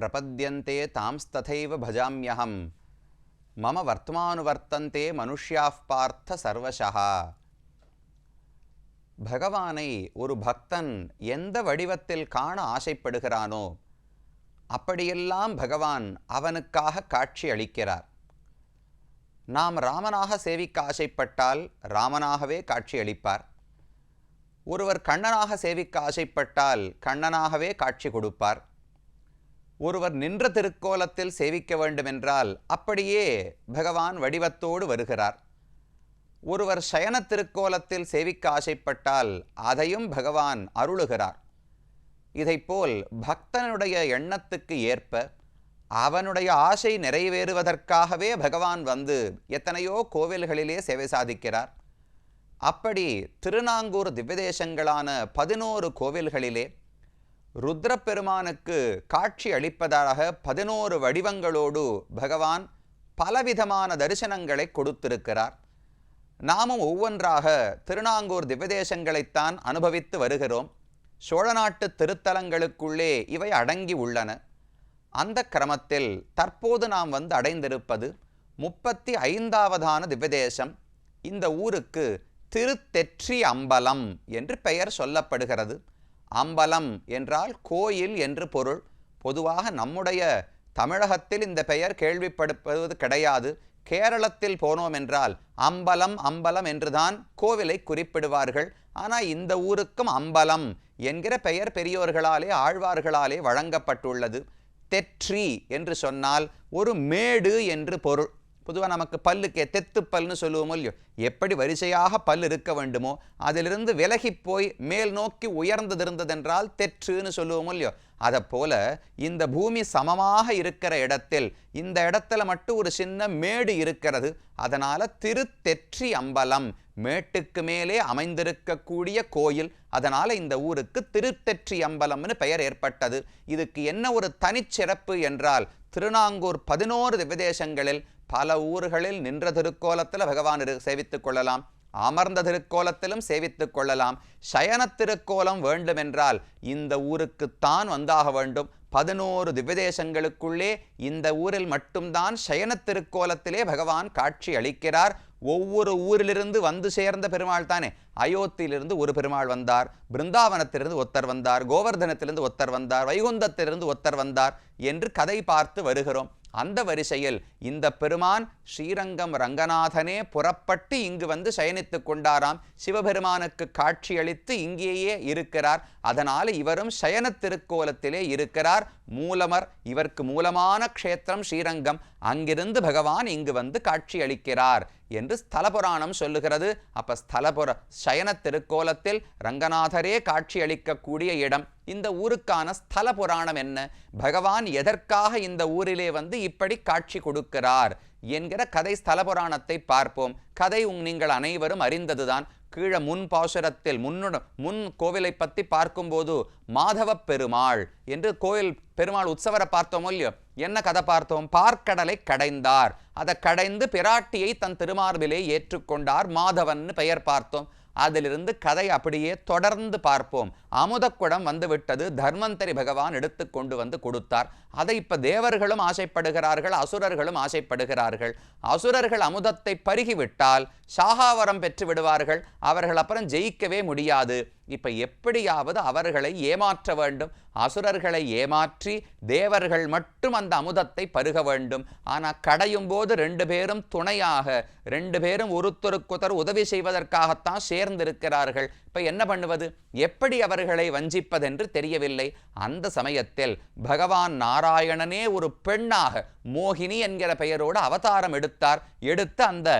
பிரபத்தியந்தே பிரபத்யந்தே தாம்ஸ்ததைவ பஜாமியகம் மம வர்த்தமானுவர்த்தந்தே மனுஷ்யாப் பார்த்த சர்வசா பகவானை ஒரு பக்தன் எந்த வடிவத்தில் காண ஆசைப்படுகிறானோ அப்படியெல்லாம் பகவான் அவனுக்காக காட்சி அளிக்கிறார். நாம் ராமனாக சேவிக்க ஆசைப்பட்டால் ராமனாகவே காட்சி அளிப்பார். ஒருவர் கண்ணனாக சேவிக்க ஆசைப்பட்டால் கண்ணனாகவே காட்சி கொடுப்பார். ஒருவர் நின்ற திருக்கோலத்தில் சேவிக்க வேண்டுமென்றால் அப்படியே பகவான் வடிவத்தோடு வருகிறார். ஒருவர் சயன திருக்கோலத்தில் சேவிக்க ஆசைப்பட்டால் அதையும் பகவான் அருளுகிறார். இதைப்போல் பக்தனுடைய எண்ணத்துக்கு ஏற்ப அவனுடைய ஆசை நிறைவேறுவதற்காகவே பகவான் வந்து எத்தனையோ கோவில்களிலே சேவை சாதிக்கிறார். அப்படி திருநாங்கூர் திவ்யதேசங்களான பதினோரு கோவில்களிலே ருத்ரப்பெருமானுக்கு காட்சி அளிப்பதாக பதினோரு வடிவங்களோடு பகவான் பலவிதமான தரிசனங்களை கொடுத்திருக்கிறார். நாமும் ஒவ்வொன்றாக திருநாங்கூர் திவ்யதேசங்களைத்தான் அனுபவித்து வருகிறோம். சோழ நாட்டு திருத்தலங்களுக்குள்ளே இவை அடங்கி உள்ளன. அந்த கிரமத்தில் தற்போது நாம் வந்து அடைந்திருப்பது முப்பத்தி ஐந்தாவதான திவ்யதேசம். இந்த ஊருக்கு திருத்தெற்றி அம்பலம் என்று பெயர் சொல்லப்படுகிறது. அம்பலம் என்றால் கோயில் என்று பொருள். பொதுவாக நம்முடைய தமிழகத்தில் இந்த பெயர் கேள்விப்படுவது கிடையாது. கேரளத்தில் போனோம் என்றால் அம்பலம் அம்பலம் என்றுதான் கோவிலை குறிப்பிடுவார்கள். ஆனால் இந்த ஊருக்கும் அம்பலம் என்கிற பெயர் பெரியோர்களாலே ஆழ்வார்களாலே வழங்கப்பட்டுள்ளது. தெற்றி என்று சொன்னால் ஒரு மேடு என்று பொருள். பொதுவாக நமக்கு பல்லுக்கே தெத்து பல்னு சொல்லுவோமோ இல்லையோ? எப்படி வரிசையாக பல் இருக்க வேண்டுமோ அதிலிருந்து விலகி போய் மேல் நோக்கி உயர்ந்தது இருந்ததென்றால் தெற்றுன்னு சொல்லுவோமோ இல்லையோ? அதை போல இந்த பூமி சமமாக இருக்கிற இடத்தில் இந்த இடத்துல மட்டும் ஒரு சின்ன மேடு இருக்கிறது. அதனால் திருத்தெற்றி அம்பலம் மேட்டுக்கு மேலே அமைந்திருக்கக்கூடிய கோயில். அதனால் இந்த ஊருக்கு திருத்தெற்றி அம்பலம்னு பெயர் ஏற்பட்டது. இதுக்கு என்ன ஒரு தனிச்சிறப்பு என்றால் திருநாங்கூர் பதினோரு விதேசங்களில் பல ஊர்களில் நின்ற திருக்கோலத்தில் பகவான் இரு சேவித்துக் கொள்ளலாம். அமர்ந்த திருக்கோலத்திலும் சேவித்துக் கொள்ளலாம். சயன திருக்கோலம் வேண்டுமென்றால் இந்த ஊருக்குத்தான் வந்தாக வேண்டும். பதினோரு திவ்யதேசங்களுக்குள்ளே இந்த ஊரில் மட்டும்தான் சயன திருக்கோலத்திலே பகவான் காட்சி அளிக்கிறார். ஒவ்வொரு ஊரிலிருந்து வந்து சேர்ந்த பெருமாள் தானே. அயோத்தியிலிருந்து ஒரு பெருமாள் வந்தார். பிருந்தாவனத்திலிருந்து ஒத்தர் வந்தார். கோவர்தனத்திலிருந்து ஒத்தர் வந்தார். வைகுந்தத்திலிருந்து ஒத்தர் வந்தார் என்று கதை பார்த்து வருகிறோம். அந்த வரிசையில் இந்த பெருமான் ஸ்ரீரங்கம் ரங்கநாதனே புறப்பட்டு இங்கு வந்து சயனித்துக் கொண்டாராம். சிவபெருமானுக்கு காட்சியளித்து இங்கேயே இருக்கிறார். அதனால் இவரும் சயன திருக்கோலத்திலே இருக்கிறார். மூலமர் இவருக்கு மூலமான க்ஷேத்திரம் ஸ்ரீரங்கம். அங்கிருந்து பகவான் இங்கு வந்து காட்சியளிக்கிறார் என்று ஸ்தல புராணம் சொல்லுகிறது. அப்ப ஸ்தலபுர சயன திருக்கோலத்தில் ரங்கநாதரே காட்சியளிக்கக்கூடிய இடம். இந்த ஊருக்கான ஸ்தல புராணம் என்ன? பகவான் எதற்காக இந்த ஊரிலே வந்து இப்படி காட்சி கொடுக்கிறார் என்கிற கதை ஸ்தல புராணத்தை பார்ப்போம். கதை உங் நீங்கள் அனைவரும் அறிந்ததுதான். கீழே முன் பாசுரத்தில் முன்னுட முன் கோவிலை பற்றி பார்க்கும்போது மாதவ பெருமாள் என்று கோயில் பெருமாள் உற்சவரை பார்த்தோமோ இல்லையோ? என்ன கதை பார்த்தோம்? பார்க்கடலை கடைந்தார். அதை கடைந்து பிராட்டியை தன் திருமார்பிலே ஏற்றுக்கொண்டார். மாதவன் பெயர் பார்த்தோம். அதிலிருந்து கதை அப்படியே தொடர்ந்து பார்ப்போம். அமுதக்குடம் வந்துவிட்டது தர்மந்தரி பகவான் எடுத்து கொண்டு வந்து கொடுத்தார். அதை இப்ப தேவர்களும் ஆசைப்படுகிறார்கள் அசுரர்களும் ஆசைப்படுகிறார்கள். அசுரர்கள் அமுதத்தை பருகிவிட்டால் சாகாவரம் பெற்று விடுவார்கள். அவர்கள் அப்புறம் ஜெயிக்கவே முடியாது. இப்ப எப்படியாவது அவர்களை ஏமாற்ற வேண்டும். அசுரர்களை ஏமாற்றி தேவர்கள் மட்டும் அந்த அமுதத்தை பருக வேண்டும். ஆனால் கடையும் போது ரெண்டு பேரும் துணையாக ரெண்டு பேரும் ஒருத்தருக்கொருத்தர் உதவி செய்வதற்காகத்தான் சேர்ந்திருக்கிறார்கள். இப்போ என்ன பண்ணுவது? எப்படி அவர்களை வஞ்சிப்பதென்று தெரியவில்லை. அந்த சமயத்தில் பகவான் நாராயணனே ஒரு பெண்ணாக மோகினி என்கிற பெயரோடு அவதாரம் எடுத்தார். எடுத்து அந்த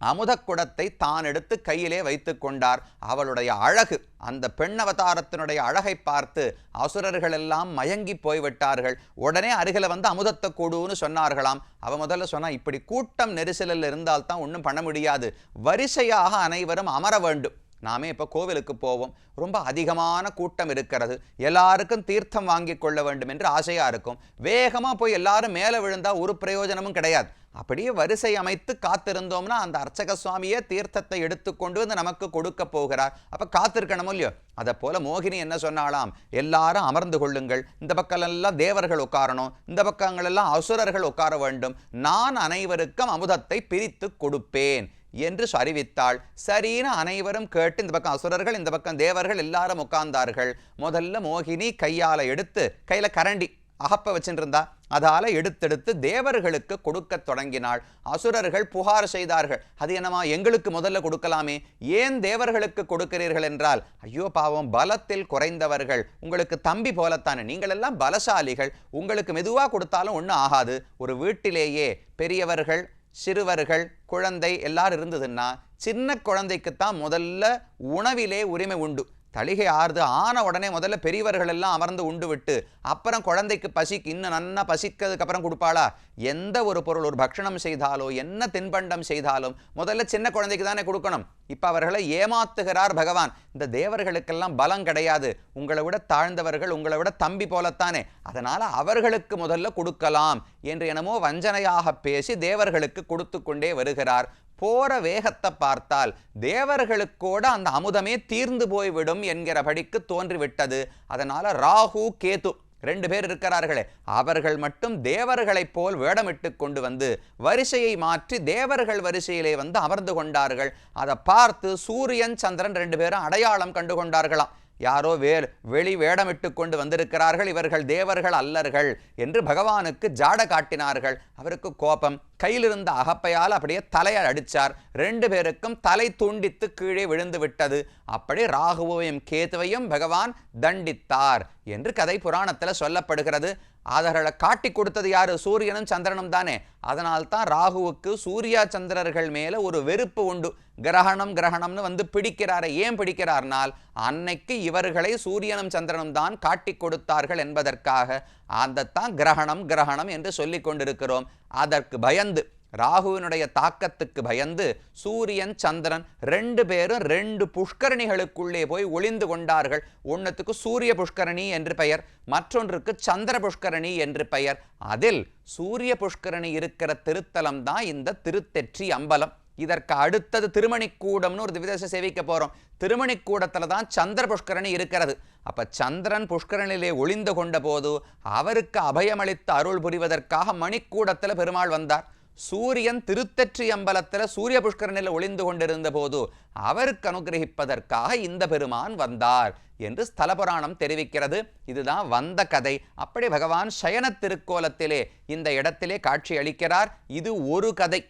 அமுதக்குடத்தை தான் எடுத்து கையிலே வைத்து கொண்டார். அவளுடைய அழகு அந்த பெண் அவதாரத்தினுடைய அழகை பார்த்து அசுரர்கள் எல்லாம் மயங்கி போய்விட்டார்கள். உடனே அருகில வந்து அமுதத்தை கொடுன்னு சொன்னார்களாம். அவ முதல்ல சொன்னா இப்படி கூட்டம் நெரிசலில் இருந்தால் தான் ஒன்றும் பண்ண முடியாது. வரிசையாக அனைவரும் அமர வேண்டும். நாமே இப்போ கோவிலுக்கு போவோம். ரொம்ப அதிகமான கூட்டம் இருக்கிறது. எல்லாருக்கும் தீர்த்தம் வாங்கி கொள்ள வேண்டும் என்று ஆசையாக இருக்கும். வேகமாக போய் எல்லாரும் மேலே விழுந்தால் ஒரு பிரயோஜனமும் கிடையாது. அப்படியே வரிசை அமைத்து காத்திருந்தோம்னா அந்த அர்ச்சக சுவாமியே தீர்த்தத்தை எடுத்துக்கொண்டு வந்து நமக்கு கொடுக்க போகிறார். அப்போ காத்திருக்கணும் இல்லையோ? அதை போல மோகினி என்ன சொன்னாலாம் எல்லாரும் அமர்ந்து கொள்ளுங்கள். இந்த பக்கம் எல்லாம் தேவர்கள் உட்காரணும். இந்த பக்கங்களெல்லாம் அசுரர்கள் உட்கார வேண்டும். நான் அனைவருக்கும் அமுதத்தை பிரித்து கொடுப்பேன். என்று அறிவித்தாள் சரின்னு அனைவரும் கேட்டு இந்த பக்கம் அசுரர்கள் இந்த பக்கம் தேவர்கள் எல்லாரும் உட்கார்ந்தார்கள். முதல்ல மோகினி கையால எடுத்து கையில கரண்டி அகப்ப வச்சுருந்தா அதால எடுத்தெடுத்து தேவர்களுக்கு கொடுக்க தொடங்கினாள். அசுரர்கள் புகார் செய்தார்கள். அது என்னமா எங்களுக்கு முதல்ல கொடுக்கலாமே? ஏன் தேவர்களுக்கு கொடுக்கிறீர்கள் என்றால் ஐயோ பாவம் பலத்தில் குறைந்தவர்கள். உங்களுக்கு தம்பி போலத்தானே. நீங்கள் எல்லாம் பலசாலிகள். உங்களுக்கு மெதுவாக கொடுத்தாலும் ஒன்றும் ஆகாது. ஒரு வீட்டிலேயே பெரியவர்கள் சிறுவர்கள் குழந்தை எல்லாரும் இருந்ததுன்னா சின்ன குழந்தைக்குத்தான் முதல்ல உணவிலே உரிமை உண்டு. தளிகை ஆறுது. ஆன உடனே முதல்ல பெரியவர்கள் எல்லாம் அமர்ந்து உண்டு விட்டு அப்புறம் குழந்தைக்கு பசிக்கு இன்னும் நன்னா பசிக்கிறதுக்கு அப்புறம் கொடுப்பாளா? எந்த ஒரு பொருள் ஒரு பக்ஷணம் செய்தாலோ என்ன தின்பண்டம் செய்தாலும் முதல்ல சின்ன குழந்தைக்கு தானே கொடுக்கணும். இப்போ அவர்களை ஏமாத்துகிறார் பகவான். இந்த தேவர்களுக்கெல்லாம் பலம் கிடையாது. உங்களை விட தாழ்ந்தவர்கள் உங்களை விட தம்பி போலத்தானே. அதனால் அவர்களுக்கு முதல்ல கொடுக்கலாம் என்று என்னமோ வஞ்சனையாக பேசி தேவர்களுக்கு கொடுத்து கொண்டே வருகிறார். போற வேகத்தை பார்த்தால் தேவர்களுக்கூட அந்த அமுதமே தீர்ந்து போய்விடும் என்கிறபடிக்கு தோன்றிவிட்டது. அதனால ராகு கேது ரெண்டு பேர் இருக்கிறார்களே. அவர்கள் மட்டும் தேவர்களைப் போல் வேடமிட்டு கொண்டு வந்து வரிசையை மாற்றி தேவர்கள் வரிசையிலே வந்து அமர்ந்து கொண்டார்கள். அதை பார்த்து சூரியன் சந்திரன் ரெண்டு பேரும் அடையாளம் கண்டு கொண்டார்களாம் யாரோ வேர் வெளி வேடமிட்டு கொண்டு வந்திருக்கிறார்கள் இவர்கள் தேவர்கள் அல்லர்கள் என்று பகவானுக்கு ஜாட காட்டினார்கள். அவருக்கு கோபம். கையிலிருந்த அகப்பையால் அப்படியே தலையை அடித்தார் ரெண்டு பேருக்கும் தலை துண்டித்து கீழே விழுந்து விட்டது. அப்படி ராகுவையும் கேதுவையும் பகவான் தண்டித்தார் என்று கதை புராணத்தில் சொல்லப்படுகிறது. அவர்களை காட்டி கொடுத்தது யாரு? சூரியனும் சந்திரனும் தானே. அதனால்தான் ராகுவுக்கு சூர்யா சந்திரர்கள் மேல ஒரு வெறுப்பு உண்டு. கிரகணம் கிரகணம்னு வந்து பிடிக்கிறாரை. ஏன் பிடிக்கிறார்னால் அன்னைக்கு இவர்களை சூரியனும் சந்திரனும் தான் காட்டி கொடுத்தார்கள் என்பதற்காக. அதைத்தான் கிரகணம் கிரகணம் என்று சொல்லி கொண்டிருக்கிறோம். அதற்கு பயந்து ராகுவினுடைய தாக்கத்துக்கு பயந்து சூரியன் சந்திரன் ரெண்டு பேரும் ரெண்டு புஷ்கரணிகளுக்குள்ளே போய் ஒளிந்து கொண்டார்கள். ஒன்றுத்துக்கு சூரிய புஷ்கரணி என்று பெயர் மற்றொன்றுக்கு சந்திர புஷ்கரணி என்று பெயர். அதில் சூரிய புஷ்கரணி இருக்கிற திருத்தலம் தான் இந்த திருத்தெற்றி அம்பலம். இதற்கு அடுத்தது திருமணிக்கூடம்னு ஒரு விதேச சேவிக்க போகிறோம் திருமணிக்கூடத்தில் தான் சந்திர புஷ்கரணி இருக்கிறது. அப்போ சந்திரன் புஷ்கரனிலே ஒளிந்து கொண்ட போது அவருக்கு அபயமளித்து அருள் புரிவதற்காக மணிக்கூடத்தில் பெருமாள் வந்தார். சூரியன் திருத்தற்றி அம்பலத்தில் சூரிய புஷ்கரனில் ஒளிந்து கொண்டிருந்த போது அவருக்கு அனுகிரகிப்பதற்காக இந்த பெருமான் வந்தார் என்று ஸ்தல புராணம் தெரிவிக்கிறது. இதுதான் வந்த கதை. அப்படி பகவான் சயன திருக்கோலத்திலே இந்த இடத்திலே காட்சி அளிக்கிறார் இது ஒரு கதை.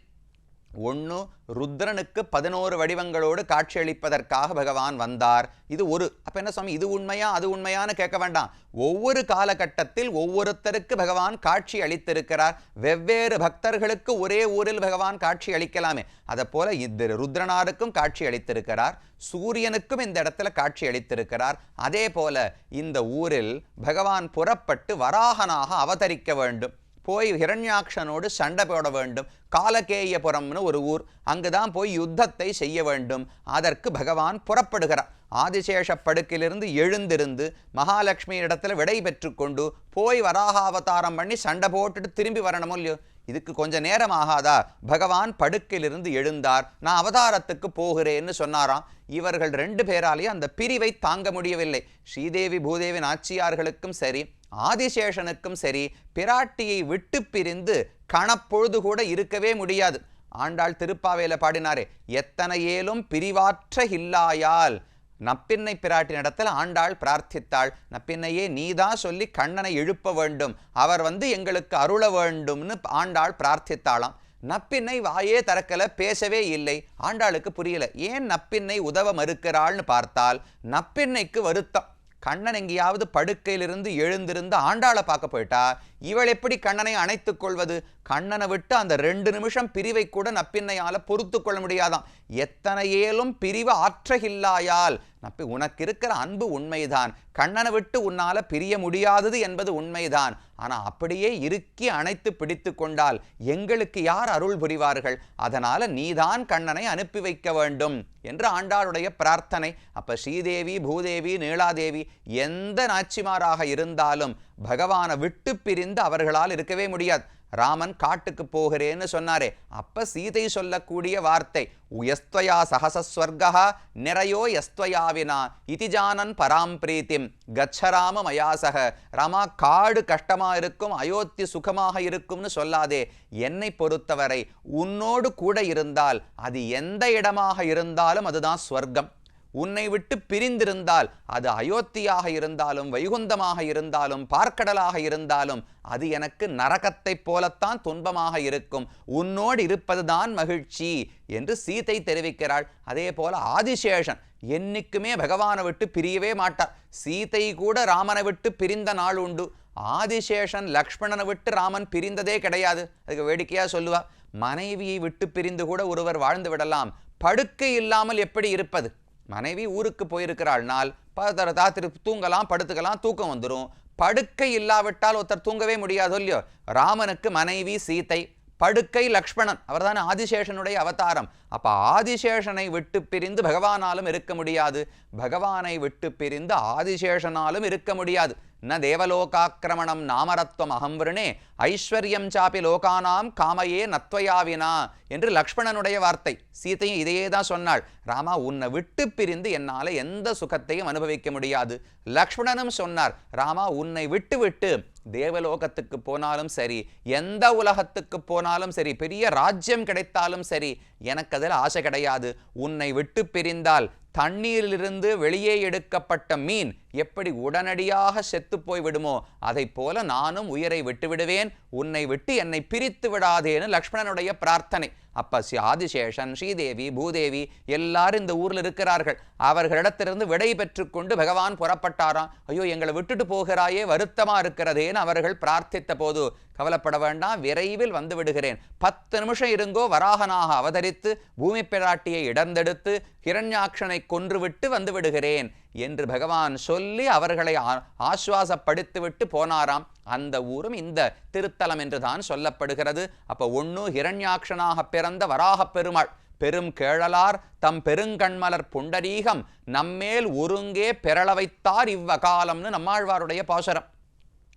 ஒன்று ருத்ரனுக்கு பதினோரு வடிவங்களோடு காட்சியளிப்பதற்காக பகவான் வந்தார். இது ஒரு அப்போ என்ன சுவாமி இது உண்மையா அது உண்மையான்னு கேட்க வேண்டாம். ஒவ்வொரு காலகட்டத்தில் ஒவ்வொருத்தருக்கு பகவான் காட்சி அளித்திருக்கிறார். வெவ்வேறு பக்தர்களுக்கு ஒரே ஊரில் பகவான் காட்சி அளிக்கலாமே. அதை போல இந்த ருத்ரனாருக்கும் காட்சி அளித்திருக்கிறார். சூரியனுக்கும் இந்த இடத்துல காட்சி அளித்திருக்கிறார். அதே போல இந்த ஊரில் பகவான் புறப்பட்டு வராகனாக அவதரிக்க வேண்டும். போய் ஹிரண்யாக்ஷனோடு சண்டை போட வேண்டும். காலகேயபுரம்னு ஒரு ஊர். அங்குதான் போய் யுத்தத்தை செய்ய வேண்டும். அதற்கு பகவான் புறப்படுகிறார். ஆதிசேஷ படுக்கிலிருந்து எழுந்திருந்து மகாலட்சுமி இடத்துல விடை பெற்றுக்கொண்டு போய் வராக அவதாரம் பண்ணி சண்டை போட்டுட்டு திரும்பி வரணுமோ இல்லையோ? இதுக்கு கொஞ்ச நேரம் ஆகாதா? பகவான் படுக்கிலிருந்து எழுந்தார். நான் அவதாரத்துக்கு போகிறேன்னு சொன்னாராம். இவர்கள் ரெண்டு பேராலேயும் அந்த பிரிவை தாங்க முடியவில்லை. ஸ்ரீதேவி பூதேவி நாச்சியார்களுக்கும் சரி ஆதிசேஷனுக்கும் சரி பிராட்டியை விட்டு பிரிந்து கணப்பொழுது கூட இருக்கவே முடியாது. ஆண்டாள் திருப்பாவையில் பாடினாரே எத்தனை ஏலும் பிரிவாற்ற இல்லாயால் நப்பின்னை பிராட்டின் இடத்துல ஆண்டாள் பிரார்த்தித்தாள். நப்பின்னையே நீதான் சொல்லி கண்ணனை எழுப்ப வேண்டும். அவர் வந்து எங்களுக்கு அருள வேண்டும்னு ஆண்டாள் பிரார்த்தித்தாளாம். நப்பின்னை வாயே திறக்கல பேசவே இல்லை. ஆண்டாளுக்கு புரியல. ஏன் நப்பின்னை உதவ மறுக்கிறாள்னு பார்த்தால் நப்பின்னைக்கு வருத்தம். கண்ணன் எங்கேயாவது படுக்கையிலிருந்து எழுந்திருந்து ஆண்டாளை பார்க்க போயிட்டா இவள் எப்படி கண்ணனை அணைத்துக் கொள்வது? கண்ணனை விட்டு அந்த ரெண்டு நிமிஷம் பிரிவை கூட நப்பின்னையால பொறுத்து கொள்ள முடியாதாம். எத்தனையேலும் பிரிவு ஆற்றகில்லாயால். நப்பி உனக்கு இருக்கிற அன்பு உண்மைதான். கண்ணனை விட்டு உன்னால பிரிய முடியாதது என்பது உண்மைதான். ஆனா அப்படியே இறுக்கி அணைத்து பிடித்து கொண்டால் எங்களுக்கு யார் அருள் புரிவார்கள்? அதனால நீதான் கண்ணனை அனுப்பி வைக்க வேண்டும் என்று ஆண்டாளுடைய பிரார்த்தனை. அப்ப ஸ்ரீதேவி பூதேவி நீலாதேவி எந்த நாச்சிமாராக இருந்தாலும் பகவானை விட்டு பிரிந்து அவர்களால் இருக்கவே முடியாது. ராமன் காட்டுக்கு போகிறேன்னு சொன்னாரே. அப்ப சீதை சொல்லக்கூடிய வார்த்தை உயஸ்துவயா சகசஸ்வர்கா நிறையோ எஸ்துவயாவினா இதிஜானன் பராம் பிரீத்திம் கச்சராம மயாசக. ராமா காடு கஷ்டமா இருக்கும் அயோத்தி சுகமாக இருக்கும்னு சொல்லாதே. என்னை பொறுத்தவரை உன்னோடு கூட இருந்தால் அது எந்த இடமாக இருந்தாலும் அதுதான் ஸ்வர்க்கம் உன்னை விட்டு பிரிந்திருந்தால் அது அயோத்தியாக இருந்தாலும் வைகுந்தமாக இருந்தாலும் பார்க்கடலாக இருந்தாலும் அது எனக்கு நரகத்தைப் போலத்தான் துன்பமாக இருக்கும். உன்னோடு இருப்பதுதான் மகிழ்ச்சி என்று சீதை தெரிவிக்கிறாள். அதே போல ஆதிசேஷன் என்னைக்குமே பகவானை விட்டு பிரியவே மாட்டார். சீதை கூட ராமனை விட்டு பிரிந்த நாள் உண்டு. ஆதிசேஷன் லக்ஷ்மணனை விட்டு ராமன் பிரிந்ததே கிடையாது. அதுக்கு வேடிக்கையா சொல்லுவா மனைவியை விட்டு பிரிந்து கூட ஒருவர் வாழ்ந்து விடலாம். படுக்கை இல்லாமல் எப்படி இருப்பது? மனைவி ஊருக்கு போயிருக்கிறாள். நாள் பதற ராத்திரி தூங்கலாம் படுத்துக்கலாம் தூக்கம் வந்துடும் படுக்கை இல்லாவிட்டால் ஒருத்தர் தூங்கவே முடியாதோ இல்லையோ? ராமனுக்கு மனைவி சீதை படுக்கை லக்ஷ்மணன். அவர்தான் ஆதிசேஷனுடைய அவதாரம். அப்ப ஆதிசேஷனை விட்டு பிரிந்து பகவானாலும் இருக்க முடியாது. பகவானை விட்டு பிரிந்து ஆதிசேஷனாலும் இருக்க முடியாது. ந தேவலோகாக்கிரமணம் நாமரத்வம் அகம்பிருணே ஐஸ்வர்யம் சாப்பி லோகானாம் காமையே நத்வயாவினா என்று லக்ஷ்மணனுடைய வார்த்தை. சீதையும் இதையே தான் சொன்னாள். ராமா உன்னை விட்டு பிரிந்து என்னால் எந்த சுகத்தையும் அனுபவிக்க முடியாது. லக்ஷ்மணனும் சொன்னார் ராமா உன்னை விட்டு விட்டு தேவலோகத்துக்கு போனாலும் சரி எந்த உலகத்துக்கு போனாலும் சரி பெரிய ராஜ்யம் கிடைத்தாலும் சரி எனக்கு அதில் ஆசை கிடையாது. உன்னை விட்டு பிரிந்தால் தண்ணீரிலிருந்து வெளியே எடுக்கப்பட்ட மீன் எப்படி உடனடியாக செத்து போய் விடுமோ அதைப் போல நானும் உயிரை விட்டு விடுவேன். உன்னை விட்டு என்னை பிரித்து விடாதேன்னு லக்ஷ்மணனுடைய பிரார்த்தனை. அப்ப சி- ஆதிசேஷன் ஸ்ரீதேவி பூதேவி எல்லாரும் இந்த ஊர்ல இருக்கிறார்கள். அவர்களிடத்திலிருந்து விடை பெற்றுக்கொண்டு பகவான் புறப்பட்டாராம். ஐயோ எங்களை விட்டுட்டு போகிறாயே வருத்தமா இருக்கிறதேன்னு அவர்கள் பிரார்த்தித்த போது கவலைப்பட வேண்டாம் விரைவில் வந்து விடுகிறேன். பத்து நிமிஷம் இருங்கோ வராகனாக அவதரித்து பூமி பிராட்டியை இடர்ந்தெடுத்து ஹிரண்யாக்ஷனை கொன்றுவிட்டு வந்து விடுகிறேன். என்று பகவான் சொல்லி அவர்களை ஆ- ஆசுவாசப்படுத்திவிட்டு போனாராம். அந்த ஊரும் இந்த திருத்தலம் என்றுதான் சொல்லப்படுகிறது. அப்போ ஒன்று ஹிரண்யாட்சனாக பிறந்த வராகப் பெருமாள். பெரும் கேழலார் தம் பெருங்கண்மலர் புண்டரீகம் நம்மேல் ஒருங்கே பெறள வைத்தார் இவ்வகாலம்னு நம்மாழ்வாருடைய பாசுரம்.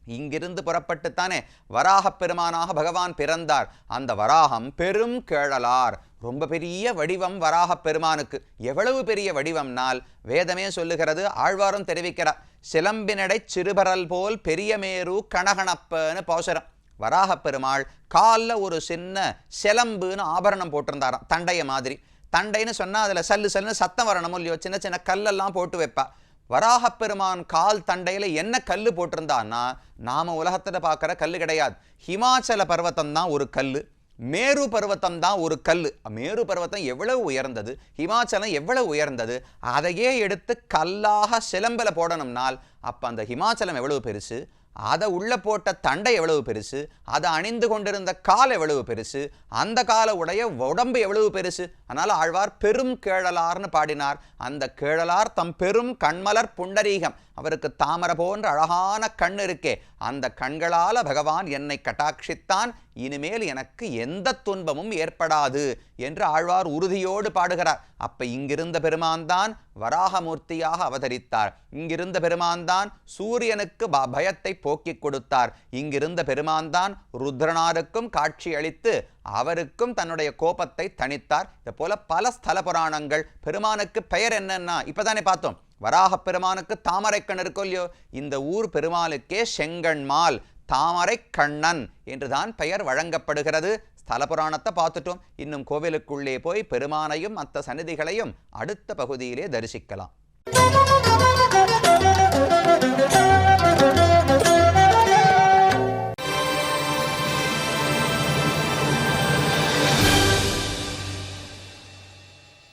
இங்கிருந்து புறப்பட்டுத்தானே வராகப் பெருமானாக பகவான் பிறந்தார். அந்த வராகம் பெரும் கேழலார். ரொம்ப பெரிய வடிவம் வராகப் பெருமானுக்கு. எவ்வளவு பெரிய வடிவம்னால் வேதமே சொல்லுகிறது ஆழ்வாரும் தெரிவிக்கிறார் சிலம்பினடை சிறுபரல் போல் பெரிய மேரு கணகணப்பன்னு போசரம். வராகப் பெருமாள் காலில் ஒரு சின்ன சிலம்புன்னு ஆபரணம் போட்டிருந்தாராம் தண்டைய மாதிரி. தண்டைன்னு சொன்னால் அதில் சல்லு சல்லுன்னு சத்தம் வரணும் இல்லையோ சின்ன சின்ன கல்லெல்லாம் போட்டு வைப்பா. வராகப் பெருமான் கால் தண்டையில் என்ன கல் போட்டிருந்தான்னா நாம் உலகத்தில் பார்க்குற கல் கிடையாது. ஹிமாச்சல பர்வதம் தான் ஒரு கல் மேரு பர்வதம் தான் ஒரு கல். மேரு பருவத்தம் எவ்வளவு உயர்ந்தது? ஹிமாச்சலம் எவ்வளவு உயர்ந்தது? அதையே எடுத்து கல்லாக சிலம்பில் போடணும்னால் அப்போ அந்த ஹிமாச்சலம் எவ்வளவு பெருசு? அதை உள்ளே போட்ட தண்டை எவ்வளவு பெருசு? அதை அணிந்து கொண்டிருந்த கால் எவ்வளவு பெருசு? அந்த கால உடைய உடம்பு எவ்வளவு பெருசு? அதனால் ஆழ்வார் பெரும் கேழலார்னு பாடினார். அந்த கேழலார் தம் பெரும் கண்மலர் புண்டரீகம். அவருக்கு தாமர போன்ற அழகான கண் இருக்கே. அந்த கண்களால பகவான் என்னை கட்டாட்சித்தான். இனிமேல் எனக்கு எந்த துன்பமும் ஏற்படாது என்று ஆழ்வார் உறுதியோடு பாடுகிறார். அப்ப இங்கிருந்த பெருமான் தான் வராகமூர்த்தியாக அவதரித்தார். இங்கிருந்த பெருமான்தான் சூரியனுக்கு ப- பயத்தை போக்கிக் கொடுத்தார். இங்கிருந்த பெருமான்தான் ருத்ரனாருக்கும் காட்சி அளித்து அவருக்கும் தன்னுடைய கோபத்தை தணித்தார். இது போல பல ஸ்தல புராணங்கள். பெருமானுக்கு பெயர் என்னன்னா இப்பதானே பார்த்தோம். வராகப் பெருமானுக்கு தாமரை கண் இருக்கோ இல்லையோ? இந்த ஊர் பெருமாளுக்கே செங்கண்மால் தாமரை கண்ணன் என்றுதான் பெயர் வழங்கப்படுகிறது. தலபுராணத்தை பார்த்துட்டோம். இன்னும் கோவிலுக்குள்ளே போய் பெருமானையும் மற்ற சந்நிதிகளையும் அடுத்த பகுதியிலே தரிசிக்கலாம்.